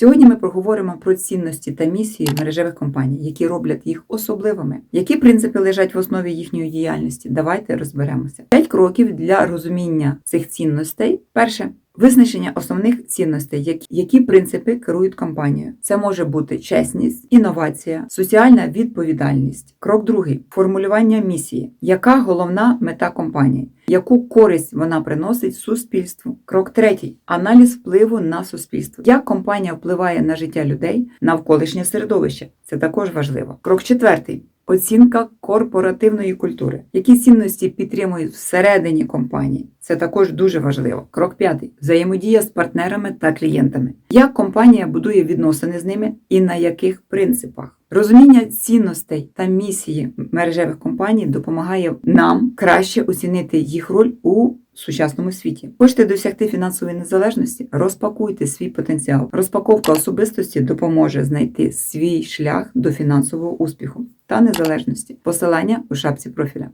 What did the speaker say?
Сьогодні ми проговоримо про цінності та місії мережевих компаній, які роблять їх особливими. Які принципи лежать в основі їхньої діяльності? Давайте розберемося. П'ять кроків для розуміння цих цінностей. Перше. Визначення основних цінностей, які, принципи керують компанією. Це може бути чесність, інновація, соціальна відповідальність. Крок другий формулювання місії. Яка головна мета компанії? Яку користь вона приносить суспільству? Крок третій аналіз впливу на суспільство. Як компанія впливає на життя людей, навколишнє середовище? Це також важливо. Крок четвертий. Оцінка корпоративної культури. Які цінності підтримують всередині компанії? Це також дуже важливо. Крок п'ятий взаємодія з партнерами та клієнтами. Як компанія будує відносини з ними і на яких принципах? Розуміння цінностей та місії мережевих компаній допомагає нам краще оцінити їх роль у сучасному світі. Хочете досягти фінансової незалежності? Розпакуйте свій потенціал. Розпаковка особистості допоможе знайти свій шлях до фінансового успіху та незалежності. Посилання у шапці профіля.